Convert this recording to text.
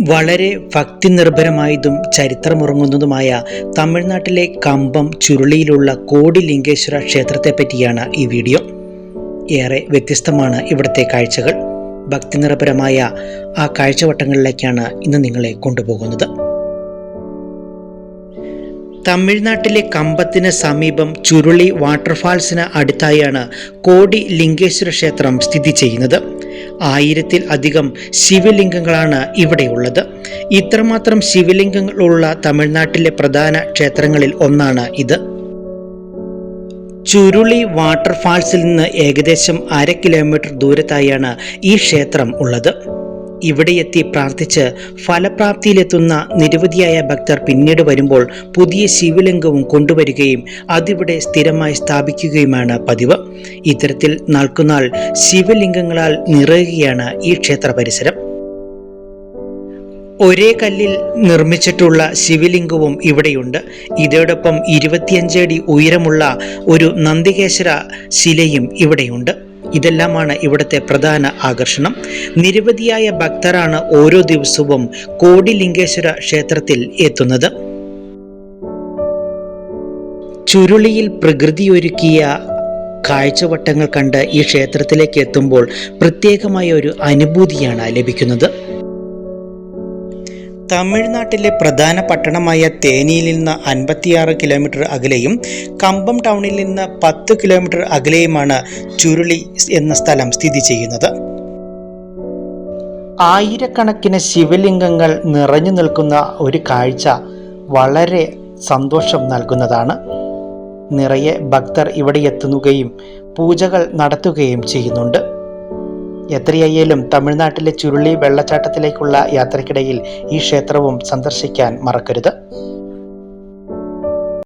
വളരെ ഭക്തി നിർഭരമായതും ചരിത്രമുറങ്ങുന്നതുമായ തമിഴ്നാട്ടിലെ കമ്പം ചുരുളിയിലുള്ള കോടി ലിംഗേശ്വര ക്ഷേത്രത്തെ പറ്റിയാണ് ഈ വീഡിയോ. ഏറെ വ്യത്യസ്തമാണ് ഇവിടുത്തെ കാഴ്ചകൾ. ഭക്തി നിർഭരമായ ആ കാഴ്ചവട്ടങ്ങളിലേക്കാണ് ഇന്ന് നിങ്ങളെ കൊണ്ടുപോകുന്നത്. തമിഴ്നാട്ടിലെ കമ്പത്തിന് സമീപം ചുരുളി വാട്ടർഫാൾസിന് അടുത്തായാണ് കോടി ലിംഗേശ്വര ക്ഷേത്രം സ്ഥിതി ചെയ്യുന്നത്. ആയിരത്തിൽ അധികം ശിവലിംഗങ്ങളാണ് ഇവിടെയുള്ളത്. ഇത്രമാത്രം ശിവലിംഗങ്ങളുള്ള തമിഴ്നാട്ടിലെ പ്രധാന ക്ഷേത്രങ്ങളിൽ ഒന്നാണ് ഇത്. ചുരുളി വാട്ടർഫാൾസിൽ നിന്ന് ഏകദേശം അര കിലോമീറ്റർ ദൂരത്തായാണ് ഈ ക്ഷേത്രം ഉള്ളത്. ഇവിടെ എത്തി പ്രാർത്ഥിച്ച് ഫലപ്രാപ്തിയിലെത്തുന്ന നിരവധിയായ ഭക്തർ പിന്നീട് വരുമ്പോൾ പുതിയ ശിവലിംഗവും കൊണ്ടുവരികയും അതിവിടെ സ്ഥിരമായി സ്ഥാപിക്കുകയുമാണ് പതിവ്. ഇത്തരത്തിൽ നാൾക്കുനാൾ ശിവലിംഗങ്ങളാൽ നിറയുകയാണ് ഈ ക്ഷേത്ര പരിസരം. ഒരേ കല്ലിൽ നിർമ്മിച്ചിട്ടുള്ള ശിവലിംഗവും ഇവിടെയുണ്ട്. ഇതോടൊപ്പം ഇരുപത്തിയഞ്ചടി ഉയരമുള്ള ഒരു നന്ദികേശ്വര ശിലയും ഇവിടെയുണ്ട്. ഇതെല്ലാമാണ് ഇവിടുത്തെ പ്രധാന ആകർഷണം. നിരവധിയായ ഭക്തരാണ് ഓരോ ദിവസവും കോടിലിംഗേശ്വര ക്ഷേത്രത്തിൽ എത്തുന്നത്. ചുരുളിയിൽ പ്രകൃതിയൊരുക്കിയ കാഴ്ചവട്ടങ്ങൾ കണ്ട് ഈ ക്ഷേത്രത്തിലേക്ക് എത്തുമ്പോൾ പ്രത്യേകമായ ഒരു അനുഭൂതിയാണ് ലഭിക്കുന്നത്. തമിഴ്നാട്ടിലെ പ്രധാന പട്ടണമായ തേനിയിൽ നിന്ന് അൻപത്തിയാറ് കിലോമീറ്റർ അകലെയും കമ്പം ടൗണിൽ നിന്ന് പത്ത് കിലോമീറ്റർ അകലെയുമാണ് ചുരുളി എന്ന സ്ഥലം സ്ഥിതി ചെയ്യുന്നത്. ആയിരക്കണക്കിന് ശിവലിംഗങ്ങൾ നിറഞ്ഞു നിൽക്കുന്ന ഒരു കാഴ്ച വളരെ സന്തോഷം നൽകുന്നതാണ്. നിറയെ ഭക്തർ ഇവിടെ എത്തുകയും പൂജകൾ നടത്തുകയും ചെയ്യുന്നുണ്ട്. എത്രയായാലും തമിഴ്നാട്ടിലെ ചുരുളി വെള്ളച്ചാട്ടത്തിലേക്കുള്ള യാത്രക്കിടയിൽ ഈ ക്ഷേത്രവും സന്ദർശിക്കാൻ മറക്കരുത്.